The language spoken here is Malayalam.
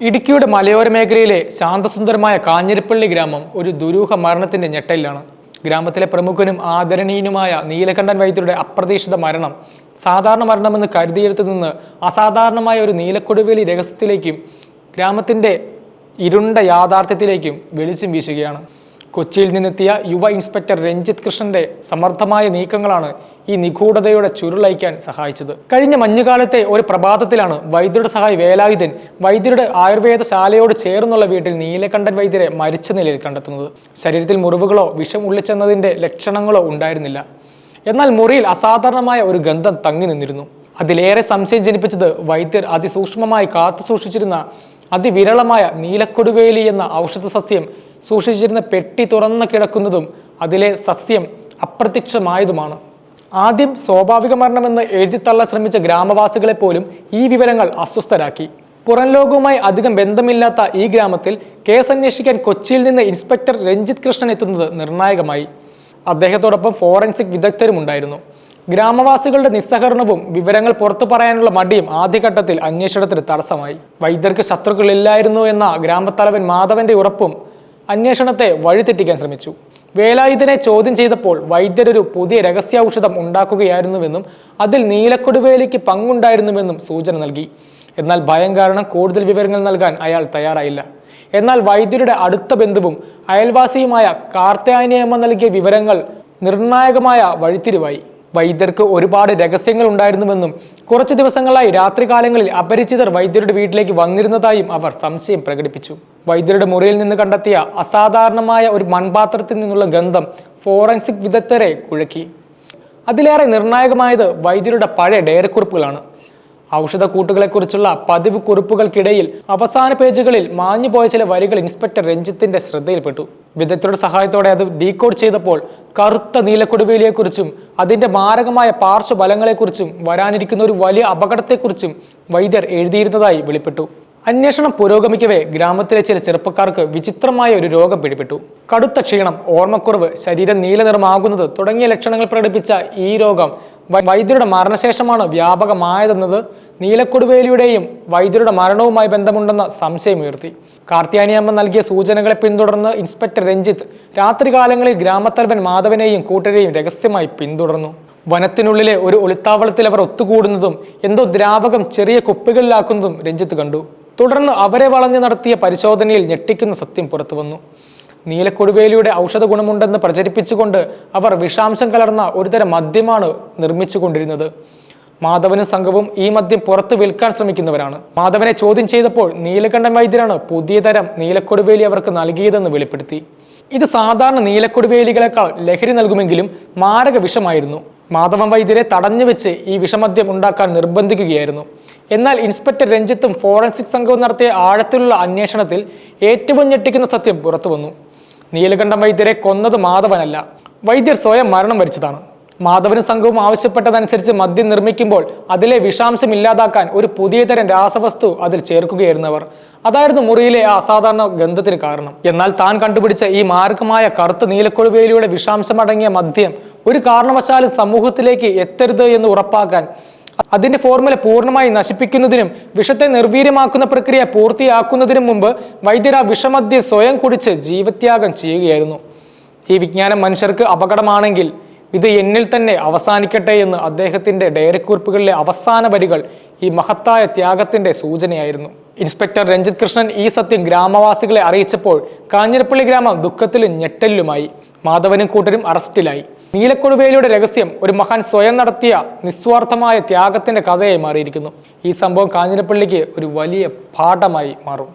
ഇടുക്കിയുടെ മലയോര മേഖലയിലെ ശാന്തസുന്ദരമായ കാഞ്ഞിരപ്പള്ളി ഗ്രാമം ഒരു ദുരൂഹ മരണത്തിന്റെ ഞെട്ടലിലാണ്. ഗ്രാമത്തിലെ പ്രമുഖനും ആദരണീയനുമായ നീലകണ്ഠൻ വൈദ്യരുടെ അപ്രതീക്ഷിത മരണം സാധാരണ മരണമെന്ന് കരുതിയെടുത്തു നിന്ന് അസാധാരണമായ ഒരു നീലക്കൊടുവേലി രഹസ്യത്തിലേക്കും ഗ്രാമത്തിന്റെ ഇരുണ്ട യാഥാർത്ഥ്യത്തിലേക്കും വെളിച്ചം വീശുകയാണ്. കൊച്ചിയിൽ നിന്നെത്തിയ യുവ ഇൻസ്പെക്ടർ രഞ്ജിത് കൃഷ്ണന്റെ സമർത്ഥമായ നീക്കങ്ങളാണ് ഈ നിഗൂഢതയുടെ ചുരുളയക്കാൻ സഹായിച്ചത്. കഴിഞ്ഞ മഞ്ഞുകാലത്തെ ഒരു പ്രഭാതത്തിലാണ് വൈദ്യരുടെ സഹായി വേലായുധൻ വൈദ്യരുടെ ആയുർവേദ ശാലയോട് ചേർന്നുള്ള വീട്ടിൽ നീലകണ്ഠൻ വൈദ്യരെ മരിച്ച നിലയിൽ കണ്ടെത്തുന്നത്. ശരീരത്തിൽ മുറിവുകളോ വിഷം ഉള്ളിച്ചെന്നതിന്റെ ലക്ഷണങ്ങളോ ഉണ്ടായിരുന്നില്ല. എന്നാൽ മുറിയിൽ അസാധാരണമായ ഒരു ഗന്ധം തങ്ങി നിന്നിരുന്നു. അതിലേറെ സംശയം ജനിപ്പിച്ചത് വൈദ്യർ അതിസൂക്ഷ്മമായി കാത്തു സൂക്ഷിച്ചിരുന്ന അതിവിരളമായ നീലക്കൊടുവേലി എന്ന ഔഷധ സസ്യം സൂക്ഷിച്ചിരുന്ന പെട്ടി തുറന്നു കിടക്കുന്നതും അതിലെ സസ്യം അപ്രത്യക്ഷമായതുമാണ്. ആദ്യം സ്വാഭാവിക മരണമെന്ന് എഴുതിത്തള്ള ശ്രമിച്ച ഗ്രാമവാസികളെ പോലും ഈ വിവരങ്ങൾ അസ്വസ്ഥരാക്കി. പുറം ലോകവുമായി അധികം ബന്ധമില്ലാത്ത ഈ ഗ്രാമത്തിൽ കേസ് അന്വേഷിക്കാൻ കൊച്ചിയിൽ നിന്ന് ഇൻസ്പെക്ടർ രഞ്ജിത് കൃഷ്ണൻ എത്തുന്നത് നിർണായകമായി. അദ്ദേഹത്തോടൊപ്പം ഫോറൻസിക് വിദഗ്ധരും ഉണ്ടായിരുന്നു. ഗ്രാമവാസികളുടെ നിസ്സഹകരണവും വിവരങ്ങൾ പുറത്തു പറയാനുള്ള മടിയും ആദ്യഘട്ടത്തിൽ അന്വേഷണത്തിന് തടസ്സമായി. വൈദ്യർക്ക് ശത്രുക്കളില്ലായിരുന്നു എന്ന ഗ്രാമത്തലവൻ മാധവന്റെ ഉറപ്പും അന്വേഷണത്തെ വഴിതെറ്റിക്കാൻ ശ്രമിച്ചു. വേലായുധനെ ചോദ്യം ചെയ്തപ്പോൾ വൈദ്യരൊരു പുതിയ രഹസ്യ രഹസ്യാൌഷധം ഉണ്ടാക്കുകയായിരുന്നുവെന്നും അതിൽ നീലക്കൊടുവേലിക്ക് പങ്കുണ്ടായിരുന്നുവെന്നും സൂചന നൽകി. എന്നാൽ ഭയം കാരണം കൂടുതൽ വിവരങ്ങൾ നൽകാൻ അയാൾ തയ്യാറായില്ല. എന്നാൽ വൈദ്യരുടെ അടുത്ത ബന്ധുവും അയൽവാസിയുമായ കാർത്തയാനിയമ്മ നൽകിയ വിവരങ്ങൾ നിർണായകമായ വഴിത്തിരിവായി. വൈദ്യർക്ക് ഒരുപാട് രഹസ്യങ്ങൾ ഉണ്ടായിരുന്നുവെന്നും കുറച്ച് ദിവസങ്ങളായി രാത്രികാലങ്ങളിൽ അപരിചിതർ വൈദ്യരുടെ വീട്ടിലേക്ക് വന്നിരുന്നതായും അവർ സംശയം പ്രകടിപ്പിച്ചു. വൈദ്യരുടെ മുറിയിൽ നിന്ന് കണ്ടെത്തിയ അസാധാരണമായ ഒരു മൺപാത്രത്തിൽ നിന്നുള്ള ഗന്ധം ഫോറൻസിക് വിദഗ്ധരെ കുഴക്കി. അതിലേറെ നിർണായകമായത് വൈദ്യരുടെ പഴയ ഡയറിക്കുറിപ്പുകളാണ്. ഔഷധ കൂട്ടുകളെക്കുറിച്ചുള്ള പതിവ് കുറിപ്പുകൾക്കിടയിൽ അവസാന പേജുകളിൽ മാഞ്ഞുപോയ ചില വരികൾ ഇൻസ്പെക്ടർ രഞ്ജിത്തിന്റെ ശ്രദ്ധയിൽപ്പെട്ടു. വിദഗ്ധരുടെ സഹായത്തോടെ അത് ഡീകോഡ് ചെയ്തപ്പോൾ കറുത്ത നീലക്കൊടുവേലിയെക്കുറിച്ചും അതിന്റെ മാരകമായ പാർശ്വഫലങ്ങളെക്കുറിച്ചും വരാനിരിക്കുന്ന ഒരു വലിയ അപകടത്തെക്കുറിച്ചും വൈദ്യർ എഴുതിയിരുന്നതായി വെളിപ്പെട്ടു. അന്വേഷണം പുരോഗമിക്കവേ ഗ്രാമത്തിലെ ചില ചെറുപ്പക്കാർക്ക് വിചിത്രമായ ഒരു രോഗം പിടിപെട്ടു. കടുത്ത ക്ഷീണം ഓർമ്മക്കുറവ് ശരീരം നീലനിറമാകുന്നത് തുടങ്ങിയ ലക്ഷണങ്ങൾ പ്രകടിപ്പിച്ച ഈ രോഗം വൈദ്യരുടെ മരണശേഷമാണ് വ്യാപകമായതെന്നത് നീലക്കൊടുവേലിയുടെയും വൈദ്യരുടെ മരണവുമായി ബന്ധമുണ്ടെന്ന സംശയമുയർത്തി കാർത്തിയാനിയമ്മ നൽകിയ സൂചനകളെ പിന്തുടർന്ന് ഇൻസ്പെക്ടർ രഞ്ജിത്ത് രാത്രികാലങ്ങളിൽ ഗ്രാമത്തലവൻ മാധവനെയും കൂട്ടരെയും രഹസ്യമായി പിന്തുടർന്നു. വനത്തിനുള്ളിലെ ഒരു ഒളിത്താവളത്തിൽ അവർ ഒത്തുകൂടുന്നതും എന്തോ ദ്രാവകം ചെറിയ കുപ്പികളിലാക്കുന്നതും രഞ്ജിത്ത് കണ്ടു. തുടർന്ന് അവരെ വളഞ്ഞു നടത്തിയ പരിശോധനയിൽ ഞെട്ടിക്കുന്ന സത്യം പുറത്തു വന്നു നീലക്കൊടുവേലിയുടെ ഔഷധ ഗുണമുണ്ടെന്ന് പ്രചരിപ്പിച്ചുകൊണ്ട് അവർ വിഷാംശം കലർന്ന ഒരുതരം മദ്യമാണ് നിർമ്മിച്ചുകൊണ്ടിരുന്നത്. മാധവനും സംഘവും ഈ മദ്യം പുറത്തു വിൽക്കാൻ ശ്രമിക്കുന്നവരാണ്. മാധവനെ ചോദ്യം ചെയ്തപ്പോൾ നീലകണ്ഠൻ വൈദ്യരാണ് പുതിയ തരം നീലക്കൊടുവേലി അവർക്ക് നൽകിയതെന്ന് വെളിപ്പെടുത്തി. ഇത് സാധാരണ നീലക്കൊടുവേലികളെക്കാൾ ലഹരി നൽകുമെങ്കിലും മാരക വിഷമായിരുന്നു. മാധവൻ വൈദ്യരെ തടഞ്ഞു വെച്ച് ഈ വിഷമദ്യം ഉണ്ടാക്കാൻ നിർബന്ധിക്കുകയായിരുന്നു. എന്നാൽ ഇൻസ്പെക്ടർ രഞ്ജിത്തും ഫോറൻസിക് സംഘവും നടത്തിയ ആഴത്തിലുള്ള അന്വേഷണത്തിൽ ഏറ്റവും ഞെട്ടിക്കുന്ന സത്യം പുറത്തു വന്നു നീലകണ്ഠൻ വൈദ്യരെ കൊന്നത് മാധവനല്ല. വൈദ്യർ സ്വയം മരണം വരിച്ചതാണ്. മാധവനും സംഘവും ആവശ്യപ്പെട്ടതനുസരിച്ച് മദ്യം നിർമ്മിക്കുമ്പോൾ അതിലെ വിഷാംശം ഇല്ലാതാക്കാൻ ഒരു പുതിയ തരം രാസവസ്തു അതിൽ ചേർക്കുകയായിരുന്നവർ. അതായിരുന്നു മുറിയിലെ ആ അസാധാരണ ഗന്ധത്തിന് കാരണം. എന്നാൽ താൻ കണ്ടുപിടിച്ച ഈ മാർഗമായ കറുത്ത വിഷാംശം അടങ്ങിയ മദ്യം ഒരു കാരണവശാലും സമൂഹത്തിലേക്ക് എത്തരുത് എന്ന് ഉറപ്പാക്കാൻ അതിന്റെ ഫോർമുല പൂർണമായി നശിപ്പിക്കുന്നതിനും വിഷത്തെ നിർവീര്യമാക്കുന്ന പ്രക്രിയ പൂർത്തിയാക്കുന്നതിനും മുമ്പ് വൈദ്യർ ആ വിഷമദ്യം സ്വയം കുടിച്ച് ജീവത്യാഗം ചെയ്യുകയായിരുന്നു. ഈ വിജ്ഞാനം മനുഷ്യർക്ക് അപകടമാണെങ്കിൽ ഇത് എന്നിൽ തന്നെ അവസാനിക്കട്ടെ എന്ന് അദ്ദേഹത്തിന്റെ ഡയറിക്കുറിപ്പുകളിലെ അവസാന വരികൾ ഈ മഹത്തായ ത്യാഗത്തിന്റെ സൂചനയായിരുന്നു. ഇൻസ്പെക്ടർ രഞ്ജിത് കൃഷ്ണൻ ഈ സത്യം ഗ്രാമവാസികളെ അറിയിച്ചപ്പോൾ കാഞ്ഞിരപ്പള്ളി ഗ്രാമം ദുഃഖത്തിലും ഞെട്ടലിലുമായി. മാധവനും കൂട്ടരും അറസ്റ്റിലായി. നീലക്കൊടുവേലിയുടെ രഹസ്യം ഒരു മഹാൻ സ്വയം നടത്തിയ നിസ്വാർത്ഥമായ ത്യാഗത്തിന്റെ കഥയായി മാറിയിരിക്കുന്നു. ഈ സംഭവം കാഞ്ഞിരപ്പള്ളിക്ക് ഒരു വലിയ പാഠമായി മാറും.